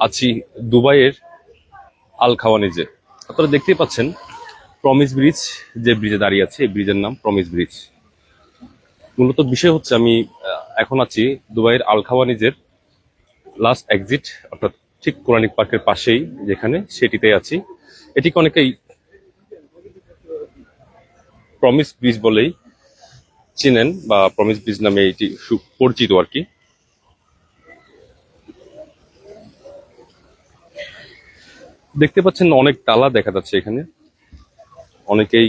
আছি দুবাইয়ের আল খাওয়ানিজে। আপনারা দেখতেই পাচ্ছেন প্রমিস ব্রিজ যে ব্রিজে দাঁড়িয়ে আছে, এই ব্রিজের নাম প্রমিস ব্রিজ মূলত বিষয় হচ্ছে, আমি এখন আছি দুবাইয়ের আল খাওয়ানিজের লাস্ট এক্সিট অর্থাৎ ঠিক কোরআনিক পার্কের পাশেই যেখানে সেটিতে আছি। এটিকে অনেকেই প্রমিস ব্রিজ বলেই চিনেন বা প্রমিস ব্রিজ নামে এটি সু- পরিচিত আর কি। দেখতে পাচ্ছেন অনেক তালা দেখা যাচ্ছে এখানে। অনেকেই,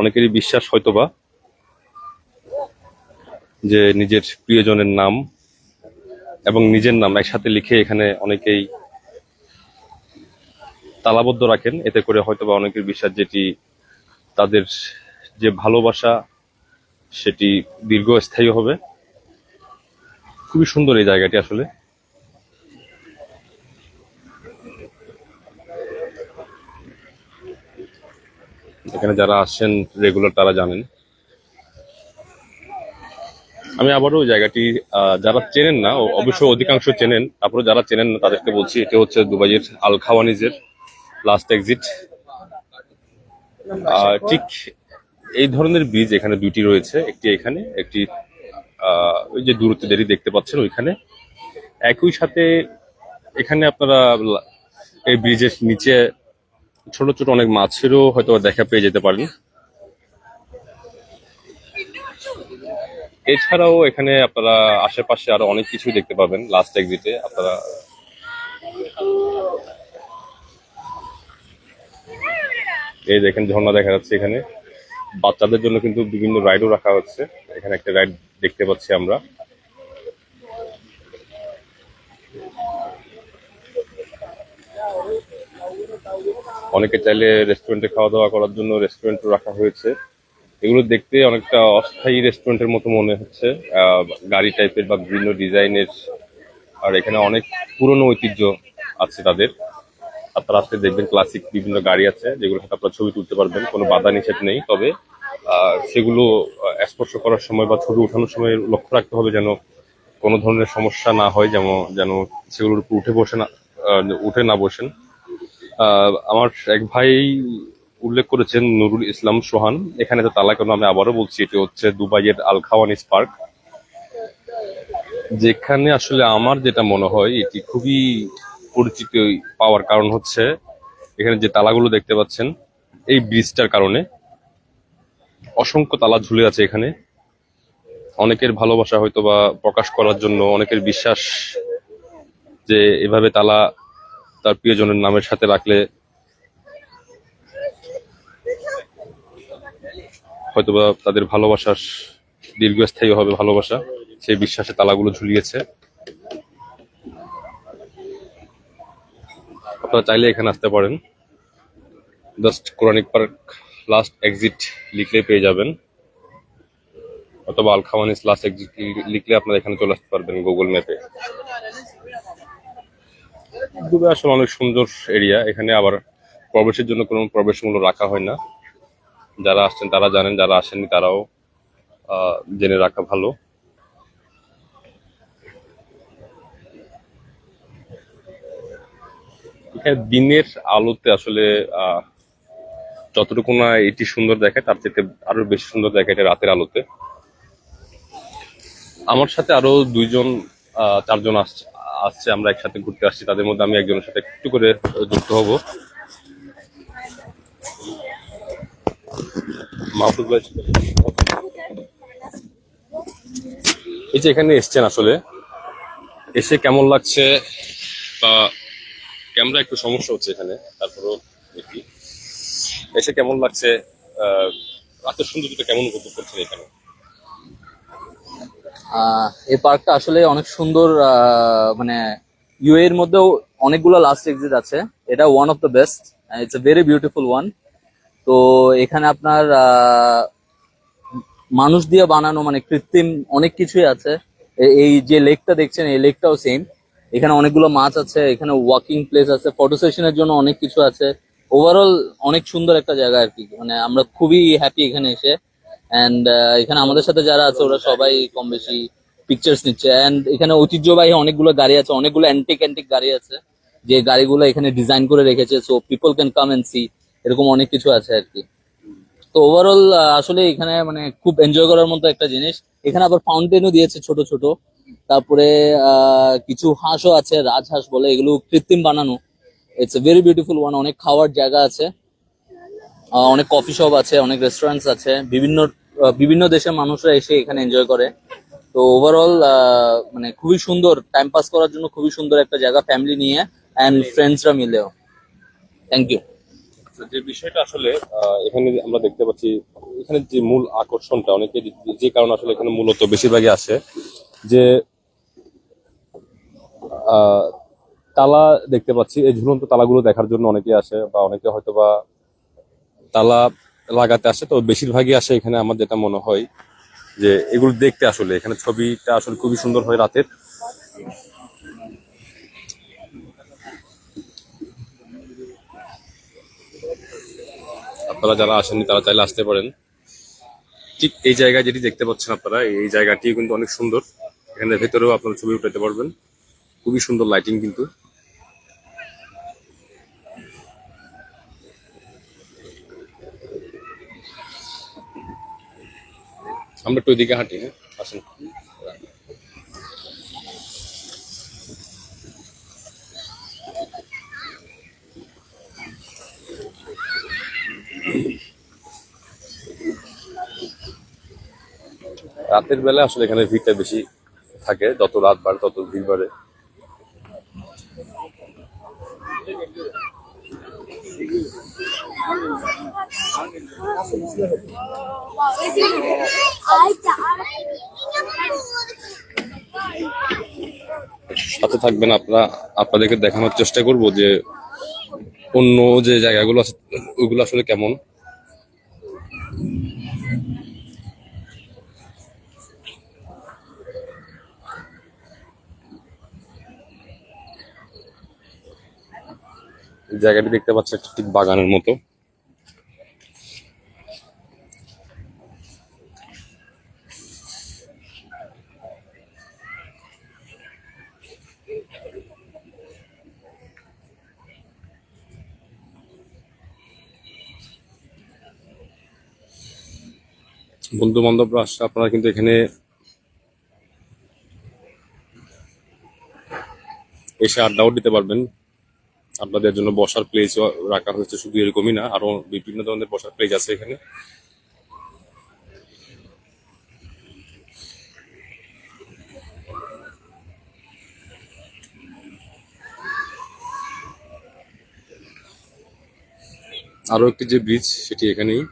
অনেকেরই বিশ্বাস হয়তোবা যে নিজের প্রিয়জনের নাম এবং নিজের নাম একসাথে লিখে এখানে অনেকেই তালাবদ্ধ রাখেন। এতে করে হয়তোবা অনেকের বিশ্বাস যেটি তাদের যে ভালোবাসা, সেটি দীর্ঘস্থায়ী হবে। খুবই সুন্দর এই জায়গাটি আসলে। এখানে যারা আসছেন রেগুলার তারা জানেন। আমি আবারও জায়গাটি যারা চেনেন না অবশ্য অধিকাংশ চেনেন, তারপরে যারা চেনেন না, তাদেরকে বলছি, এটা হচ্ছে দুবাইয়ের আল খাওয়ানিজের লাস্ট এক্সিট ঠিক এই ধরনের ব্রিজ এখানে দুইটি রয়েছে, একটি এখানে, একটি ওই যে দূরত্বে দেরি দেখতে পাচ্ছেন ওইখানে। একই সাথে এখানে আপনারা এই ব্রিজের নিচে ছোট ছোট অনেক মাছেরও হয়তো দেখা পেয়ে যেতে পারেন। এছাড়াও এখানে আপনারা আশেপাশে আরও অনেক কিছু দেখতে পাবেন লাস্ট এক্সিটে আপনারা এই দেখেন ঝর্ণা দেখা যাচ্ছে এখানে। বাচ্চাদের জন্য কিন্তু বিভিন্ন রাইডও রাখা হচ্ছে। এখানে একটা রাইড দেখতে পাচ্ছি আমরা। অনেকে চাইলে রেস্টুরেন্টে খাওয়া দাওয়া করার জন্য রেস্টুরেন্টও রাখা হয়েছে। এগুলো দেখতে অনেকটা অস্থায়ী রেস্টুরেন্টের মতো মনে হচ্ছে। গাড়ি টাইপের বা বিভিন্ন ডিজাইনের আর এখানে অনেক পুরনো ঐতিহ্য আছে তাদের। আপনারা আসলে দেখবেন ক্লাসিক বিভিন্ন গাড়ি আছে, যেগুলো সাথে আপনারা ছবি তুলতে পারবেন, কোনো বাধা নিষেধ নেই। তবে সেগুলো স্পর্শ করার সময় বা ছবি ওঠানোর সময় লক্ষ্য রাখতে হবে যেন কোনো ধরনের সমস্যা না হয় যেমন যেন সেগুলোর উপর উঠে বসে না উঠে না বসেন। আমার এক ভাই উল্লেখ করেছেন নুরুল ইসলাম সোহান। এখানে তো তালা কেন আমি আবারও বলছি, এটি হচ্ছে দুবাইয়ের আল খাওয়ানিস পার্ক। যেখানে আসলে আমার যেটা মনে হয়, এটি খুবই পরিচিত পাওয়ার কারণ হচ্ছে, এখানে যে তালাগুলো দেখতে পাচ্ছেন, এই ব্রিজটার কারণে অসংখ্য তালা ঝুলে আছে এখানে। অনেকের ভালোবাসা হয়তো বা প্রকাশ করার জন্য, অনেকের বিশ্বাস যে এভাবে তালা তার প্রিয়জনের নামের সাথে রাখলে হয়তোবা তাদের ভালোবাসার দীর্ঘস্থায়ী হবে ভালোবাসা। সেই বিশ্বাসে তালাগুলো ঝুলিয়েছে। আপনারা চাইলে এখানে আসতে পারেন। Just Quranic Park last exit লিখলেই পেয়ে যাবেন। অথবা আলখামানিস লাস্ট এক্সিট লিখলে আপনারা এখানে চলে আসতে পারবেন গুগল ম্যাপে দুবাই আসলে অনেক সুন্দর এরিয়া এখানে আবার প্রবেশের জন্য কোনো প্রবেশ মূল্য রাখা হয় না। যারা আসছেন তারা জানেন, যারা আসেননি তারাও জেনে রাখা ভালো। এখানে দিনের আলোতে আসলে যতটুকু না এটি সুন্দর দেখায়, তার থেকে আরও বেশি সুন্দর দেখায় এটা রাতের আলোতে। আমার সাথে আরও দুইজন চারজন আসছে। আসছে, আমরা একসাথে ঘুরতে আসছি। তাদের মধ্যে আমি একজনের সাথে একটু করে যুক্ত হব। মাহফুজ ভাই এই যে এখানে এসছেন আসলে, এসে কেমন লাগছে? বা ক্যামেরা একটু সমস্যা হচ্ছে এখানে, তারপরও দেখি। এসে কেমন লাগছে? রাতের সৌন্দর্যটা কেমন উপভোগ করছেন এখানে? এই পার্কটা আসলে অনেক সুন্দর মানে ইউ এর মধ্যেও অনেকগুলো লাস্ট এক্সিট আছে। এটা one of the best it's a very beautiful one তো এখানে আপনার মানুষ দিয়ে বানানো মানে কৃত্রিম অনেক কিছুই আছে। এই যে লেকটা দেখছেন, এই লেকটাও সেম এখানে অনেকগুলো মাছ আছে, এখানে ওয়াকিং প্লেস আছে ফটো সেশনের জন্য অনেক কিছু আছে। ওভারঅল অনেক সুন্দর একটা জায়গা আর কি। মানে আমরা খুবই হ্যাপি এখানে এসে। অ্যান্ড এখানে আমাদের সাথে যারা আছে, ওরা সবাই কম বেশি পিকচার্স নিচ্ছে। অ্যান্ড এখানে ঐতিহ্যবাহী অনেকগুলো গাড়ি আছে, অনেকগুলো অ্যান্টিক অ্যান্টিক গাড়ি আছে। যে গাড়িগুলো এখানে ডিজাইন করে রেখেছে so people can come and see এরকম অনেক কিছু আছে আর কি। তো ওভারঅল আসলে এখানে মানে খুব এনজয় করার মতো একটা জিনিস। এখানে আবার ফাউন্টেনও দিয়েছে ছোট ছোট। তারপরে কিছু হাঁসও আছে, রাজহাঁস বলে, এগুলো কৃত্রিম বানানো। It's a very beautiful one অনেক খাওয়ার জায়গা আছে। অনেক কফি শপ আছে, অনেক রেস্টুরেন্টস আছে, বিভিন্ন বিভিন্ন দেশের মানুষরা এসে এখানে এনজয় করে। তো ওভারঅল মানে খুবই সুন্দর টাইম পাস করার জন্য খুবই সুন্দর একটা জায়গা ফ্যামিলি নিয়ে অ্যান্ড ফ্রেন্ডসরা মিলেও থ্যাংক ইউ যে বিষয়টা আসলে এখানে আমরা দেখতে পাচ্ছি এখানে যে মূল আকর্ষণটা অনেকে যে- কারণে আসলে এখানে মূলত বেশিরভাগই আসে যে আহ, তালা দেখতে পাচ্ছি। এই ঝুলন্ত তালাগুলো দেখার জন্য অনেকে আসে বা অনেকে হয়তো বা তালা লাগাতে আসে, তো বেশিরভাগই আসে এখানে আমার যেটা মনে হয় যে এগুলো দেখতে আসলে, এখানে ছবিটা আসলে খুবই সুন্দর হয় রাতের। আপনারা যারা আসেননি, তারা চাইলে আসতে পারেন। ঠিক এই জায়গায় যেটি দেখতে পাচ্ছেন আপনারা, এই জায়গাটি কিন্তু অনেক সুন্দর। এখানে ভেতরেও আপনারা ছবি উঠাতে পারবেন। খুবই সুন্দর লাইটিং কিন্তু। আমরা একটু ওইদিকে হাঁটি হ্যাঁ? আসেন। রাতের বেলা আসলে এখানে ভিড়টা বেশি থাকে, যত রাত বাড়ে তত ভিড় বাড়ে। সাথে থাকবেন আপনারা, আপনাদেরকে দেখানোর চেষ্টা করব যে অন্য যে জায়গাগুলো আছে, ওইগুলো আসলে কেমন। জায়গাটি দেখতে পাচ্ছি একটা ঠিক বাগানের মতো। বন্ধু বান্ধবরা আসলে আপনারা কিন্তু এখানে এসে আড্ডাও দিতে পারবেন। আপনাদের জন্য বসার প্লেস রাখা হয়েছে, শুধু এরকমই না, আরও বিভিন্ন ধরনের বসার প্লেস আছে এখানে। আরও একটি যে ব্রিজ সেটি এখানেই।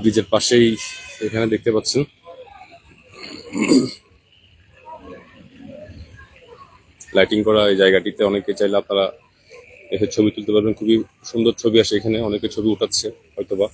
ব্রিজের পাশেই এখানে দেখতে পাচ্ছেন। লাইটিং করা, এই জায়গাটিতে অনেকে চাইলে আপনারা এসে ছবি তুলতে পারবেন। খুবই সুন্দর ছবি আসে এখানে, অনেকে ছবি উঠাচ্ছে হয়তোবা।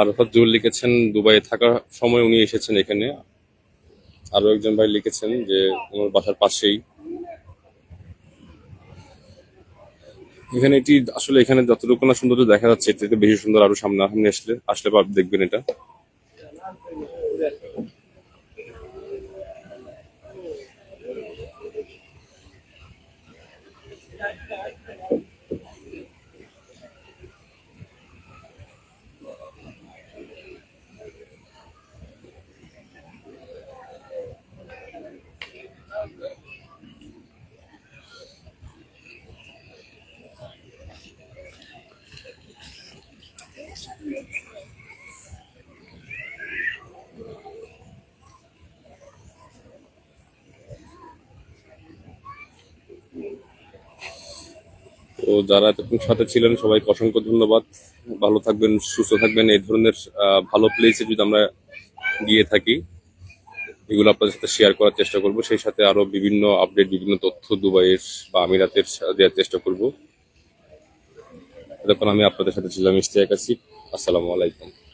আরফাত জুল লিখেছেন দুবাই থাকার সময় উনি এসেছেন এখানে। আরও একজন ভাই লিখেছেন যে ওনার বাসার পাশেই। এখানে এটি আসলে এখানে যতটুকু না সুন্দর দেখা যাচ্ছে থেকে বেশি সুন্দর আরও সামনে আসলে আসলে দেখবেন এটা। তো যারা এতক্ষণ সাথে ছিলেন, সবাইকে অসংখ্য ধন্যবাদ। ভালো থাকবেন, সুস্থ থাকবেন। এই ধরনের ভালো প্লেসে যদি আমরা গিয়ে থাকি, এগুলো আপনাদের সাথে শেয়ার করার চেষ্টা করব। সেই সাথে আরও বিভিন্ন আপডেট বিভিন্ন তথ্য দুবাইয়ের বা আমিরাতের দেওয়ার চেষ্টা করব। এতক্ষণ আমি আপনাদের সাথে ছিলাম, ইশতিয়াক আসিফ আসসালামু আলাইকুম।